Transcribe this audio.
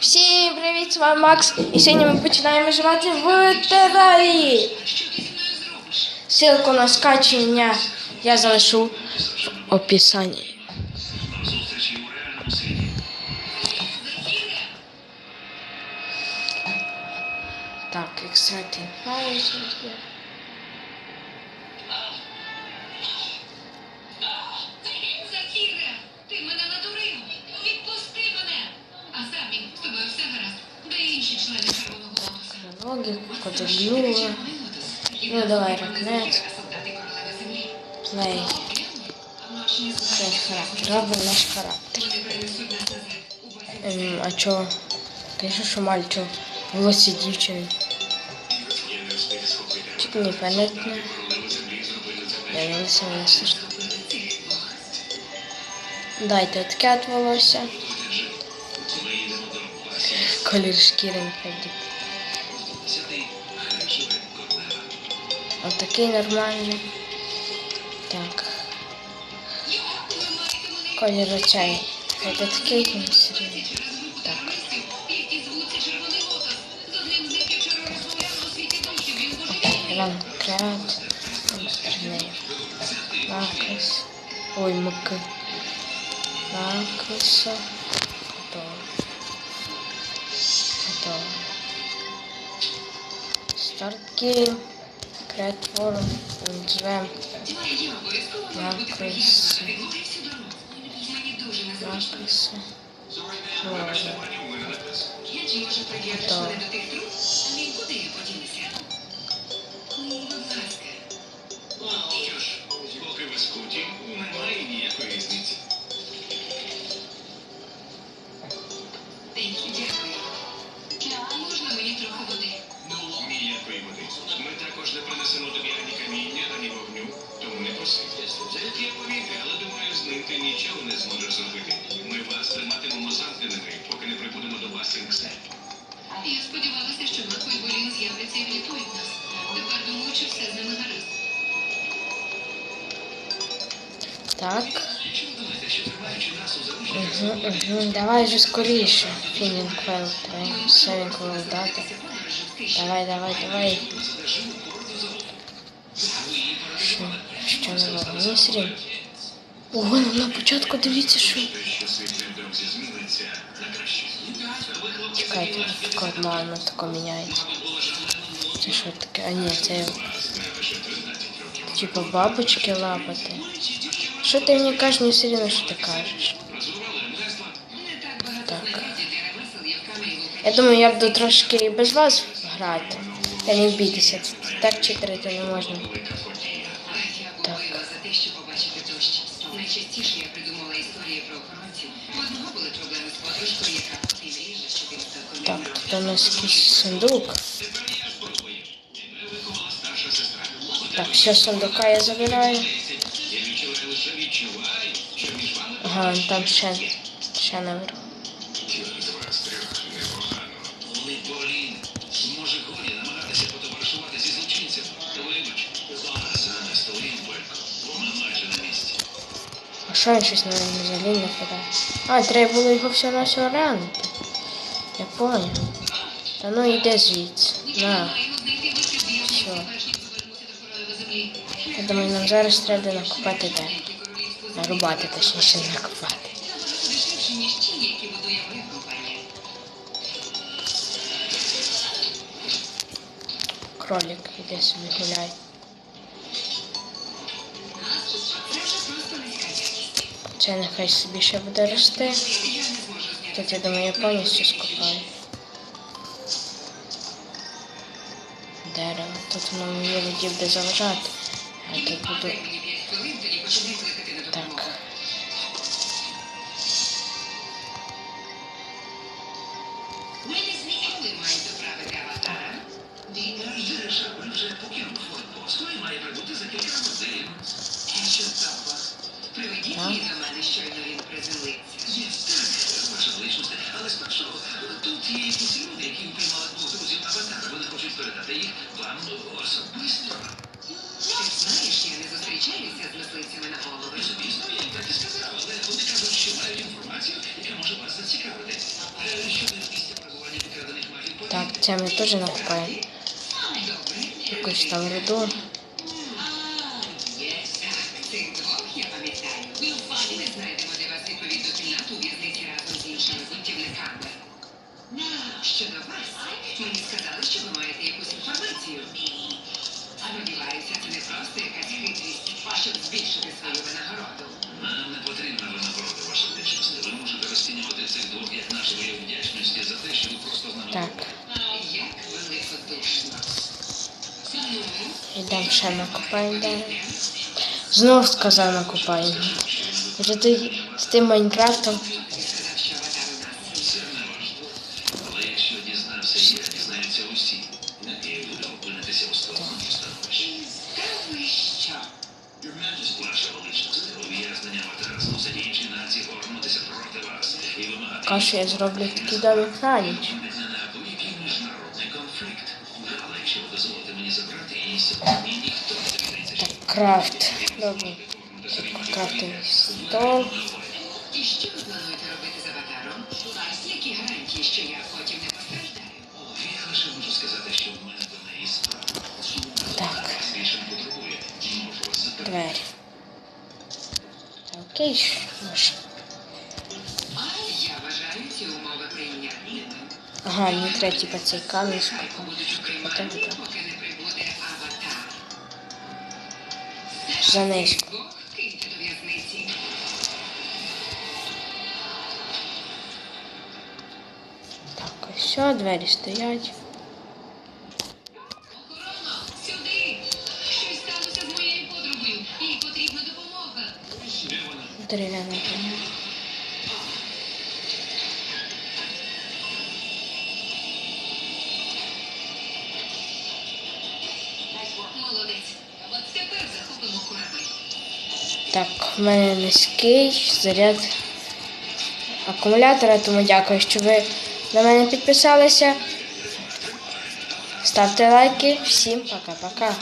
Всім привіт, з вами Макс. І сьогодні ми починаємо грати в Терарії. Ссылку на скачання я залишу в описанні. Так, екстракти. Лотоса? Логіку, кодоблюва. Ну давай, ракнет. Плей. Це характер. Робимо наш характер. Ем, а чо? Конечно, що мальчо. В голосі дівчини. Чуть не понятно. Я не не слышно. Дайте таке от волосся. Колір шкіри нехай Вот такие нормальные. Так. Колера чай. Это такие серьезные. Так. Ланкрат. Остальные. Лакрис. Ой, мк. Лакриса. Потом. Потом. Старт гейм. Create forum. Назвем. Я обов'язково маю бути думаю, ти нічого не зможеш зробити. Ми вас триматимемо замкненими, поки не прибудемо до вас Сінксе. Я сподівалася, що Мако і Болін з'являться і врятують нас. Тепер думаю, що все з ними гаразд. Так. Угу, угу. Давай же скоріше. Фінінг фейл. Треба сейвінг фейл дати. Давай, давай, давай. Що, що не вогні срім? Ого, ну на початку дивіться, що. Чекайте, код ладно, тако міняється. Це що таке? А ні, це типа бабочки лапати. Що ти мені кажеш, не все рівно, що ти кажеш? Так. Я думаю, я буду трошки і без вас грати. Та не бійтеся, так читерити не можна. Я обговорила за те, що побачити дощ. Найчастіше я придумала історії про охоронців. У одного були проблеми з подружкою, яка і мріяла, щоб він став Так, коміком. тут у нас якийсь сундук. Так, все, сундука я забираю. Ага, там ще, ще наверху. вас що він щось на мене взагалі не подав? А, треба було його все на все ранити. Я понял. Та ну йди звідси. На. Землі. Я думаю, нам зараз треба накопати де. Нарубати, точніше, не накопати. Набагато дешевше, ніж ті, Це нехай собі ще буде рости. Не. Тут, я думаю, я повністю скопаю. Дерево. Тут воно мені воді буде заважати. А тут буду. Дай мені є люди, які двох друзів аватара. Вони хочуть передати їх вам особисто. Ти знаєш, я не зустрічаюся з мисливцями на голови. Звісно, я їм так і сказав, але вони кажуть, що мають інформацію, яка може вас зацікавити. Щодо місця Це ми теж накопаємо. Якусь там руду. Щодо вас, мені сказали, що ви маєте якусь інформацію. Сподіваюся, це не просто якась хитрість, щоб збільшити свою винагороду. Нам не потрібна винагорода, ваша вдячність. Ви можете розцінювати цих двох як наш вияв вдячності за те, що ви просто з нами Так. Як великодушно. Йдемо ще накопаємо далі. Знов сказав. Вже ти з тим Майнкрафтом. Дізнався я, дізнаються усі. І ви опинитеся у складному становищі. Ваша величність, ув'язнення аватара змусить інші нації повернутися проти вас і вимагати Кашу я зроблю такий домик на ніч. неабиякий міжнародний конфлікт. Але якщо ви дозволите мені забрати її сьогодні, ніхто не довідається, Так, крафт. Добре. Крафтовий стол. І що ви Двері. Окей, умови. Ага, мені треба типа цей камінь скупати. За до. Так, ось все, двері стоять. Захопимо корабель. Так, в мене низький заряд акумулятора, тому дякую, що ви на мене підписалися. Ставте лайки. Всім пока-пока.